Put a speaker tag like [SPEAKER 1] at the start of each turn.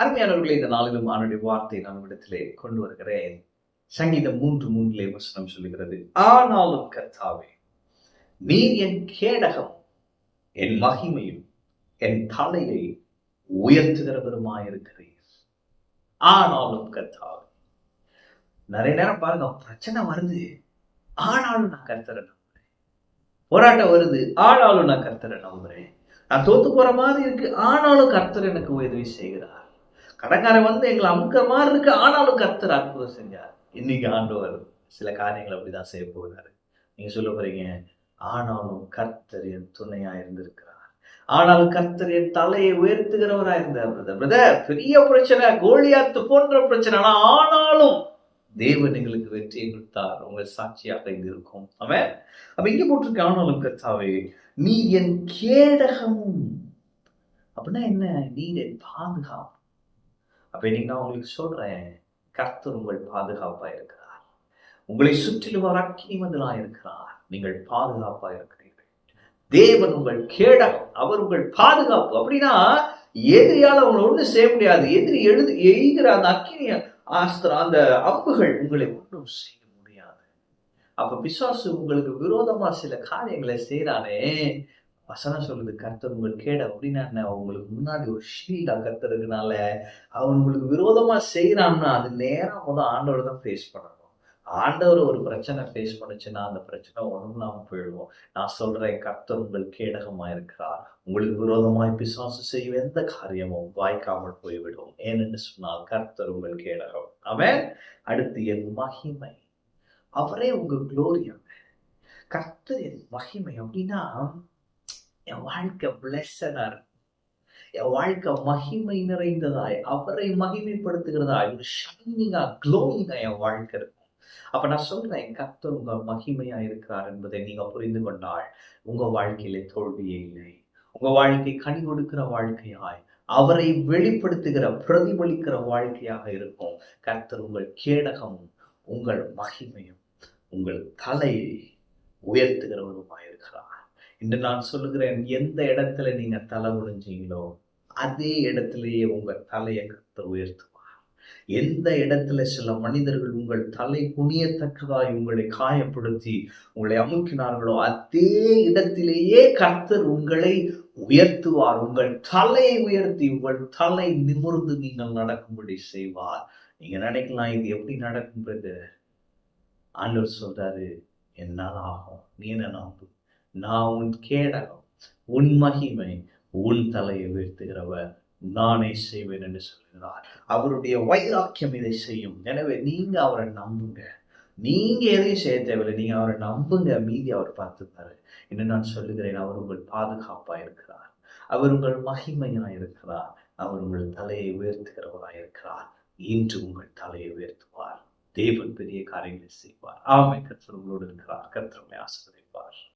[SPEAKER 1] அருமையானவர்களே இந்த நாளிலும் அவனுடைய வார்த்தை நான் இடத்திலே கொண்டு வருகிறேன். சங்கீதம் மூன்று மூன்றிலே வசனம் சொல்லுகிறது ஆனாலும் கர்த்தாவே நீர் என் கேடகம் என் மகிமையும் என் தலையை உயர்த்துகிறவருமாயிருக்கிறீர். ஆனாலும் கர்த்தாவே. நிறைய நேரம் பாருங்க பிரச்சனை வருது. ஆனாலும் நான் கர்த்தரை நம்புறேன் போராட்டம் வருது ஆனாலும் நான் கர்த்தரை நம்புறேன் நான் தோத்து போற மாதிரி இருக்கு ஆனாலும் கர்த்தர் எனக்கு உதவி செய்கிறார். கடைக்காரன் வந்து எங்களை அமுக்கிற மாதிரி இருக்கு. ஆனாலும் கர்த்தர் அற்புதம் செஞ்சார். இன்னைக்கு ஆண்டவர் சில காரியங்கள் அப்படிதான் செய்ய போகிறாரு நீங்க சொல்ல போறீங்க ஆனாலும் கர்த்தர் என் துணையா இருந்திருக்கிறார். ஆனாலும் கர்த்தர் என் தலையை உயர்த்துகிறவரா இருந்தார் பிரதர் பிரதர் பெரிய பிரச்சனை கோழியாத்து போன்ற பிரச்சனை. ஆனா ஆனாலும் தேவன் எங்களுக்கு வெற்றியை கொடுத்தார். உங்கள் சாட்சியாக இங்கு இருக்கும். அவன் அப்ப இங்க போட்டிருக்க ஆனாலும் கர்த்தாவே நீ என் கேடகமும் அப்படின்னா என்ன? நீர் என் பாதுகாப்பு. அப்ப இன்னைக்கு நான் உங்களுக்கு சொல்றேன் கர்த்தர் உங்கள் பாதுகாப்பா இருக்கிறார். உங்களை சுற்றிலும் வர அக்கினி இருக்கிறார். நீங்கள் பாதுகாப்பா இருக்கிறீர்கள். தேவன் உங்கள் கேடகம் அவர் உங்கள் பாதுகாப்பு. அப்படின்னா எதிரியால் அவங்களை ஒண்ணும் செய்ய முடியாது. எதிரி எழுது எய்கிற அந்த அக்கினிய ஆஸ்திரம் அந்த அம்புகள் உங்களை ஒன்றும் செய்ய முடியாது. அப்ப பிசாசு உங்களுக்கு விரோதமா சில காரியங்களை செய்யறானே வசனம் சொல்லுது கர்த்தர் உங்கள் கேட அப்படின்னா என்ன அவங்களுக்கு முன்னாடி ஒரு ஷீல்டா கர்த்தருக்குனால அவன் உங்களுக்கு விரோதமா செய்யறான்னா அது நேரம் முதல் ஆண்டோட தான் ஃபேஸ் பண்ணணும். ஆண்டவர் ஒரு பிரச்சனை ஃபேஸ் பண்ணுச்சுன்னா அந்த பிரச்சனை ஒன்றும் போயிடுவோம். நான் சொல்றேன் கர்த்தர் உங்கள் கேடகமா இருக்கிறார். உங்களுக்கு விரோதமாய் பிசாசு செய்யும் எந்த காரியமும் வாய்க்காமல் போய்விடும். ஏனென்று சொன்னால் கர்த்தர் உங்கள் கேடகம். அவன் அடுத்து என் மகிமை அவரே உங்க குளோரியா கர்த்தர் என் மகிமை அப்படின்னா என் வாழ்க்கை பிளஸடா இருக்கும் என் வாழ்க்கை மகிமை நிறைந்ததாய். அவரை மகிமைப்படுத்துகிறதாய். ஒரு ஷைனிங்கா க்ளோயிங்கா என் வாழ்க்கை இருக்கும். அப்ப நான் சொல்றேன் கர்த்தர் உங்க மகிமையா இருக்கிறார் என்பதை நீங்க புரிந்து கொண்டால் உங்க வாழ்க்கையில தோல்வியே இல்லை. உங்க வாழ்க்கை கனி கொடுக்கிற வாழ்க்கையாய் அவரை வெளிப்படுத்துகிற பிரதிபலிக்கிற வாழ்க்கையாக இருக்கும். கர்த்தர் உங்கள் கேடகமும் உங்கள் மகிமையும் உங்கள் தலையை உயர்த்துகிறவருமாயிருக்கிறார் இன்று நான் சொல்லுகிறேன். எந்த இடத்துல நீங்க தலை முடிஞ்சீங்களோ அதே இடத்திலேயே உங்க தலையை கத்தை உயர்த்துவார். எந்த இடத்துல சில மனிதர்கள் உங்கள் தலை குனியத்தக்கதாய் உங்களை காயப்படுத்தி உங்களை அமுக்கினார்களோ அதே இடத்திலேயே கர்த்தர் உங்களை உயர்த்துவார். உங்கள் தலையை உயர்த்தி உங்கள் தலை நிமிர்ந்து நீங்கள் நடக்கும்படி செய்வார். நீங்க நினைக்கலாம் இது எப்படி நடக்கும்ன்றது ஆண்டவர் சொல்றாரு என்னால் ஆகும். நீ என்ன நம்பு நான் உன் கேடகம் உன் மகிமை உன் தலையை உயர்த்துகிறவர் நானே செய்வேன் என்று சொல்கிறார். அவருடைய வைராக்கியம் இதை செய்யும். எனவே நீங்க அவரை நம்புங்க. நீங்க எதையும் செய்ய தேவையில்லை. நீங்க அவரை நம்புங்க. மீதி அவர் பார்த்துப்பாரு என்று நான் சொல்லுகிறேன் அவர் உங்கள் பாதுகாப்பா இருக்கிறார். அவர் உங்கள் மகிமையா இருக்கிறார். அவர் உங்கள் தலையை உயர்த்துகிறவராக இருக்கிறார். இன்று உங்கள் தலையை உயர்த்துவார். தேவன் பெரிய காரியங்களை செய்வார். ஆமை கர்த்தர் உங்களோடு இருக்கிறார். கர்த்தருமை ஆசிரியப்பார்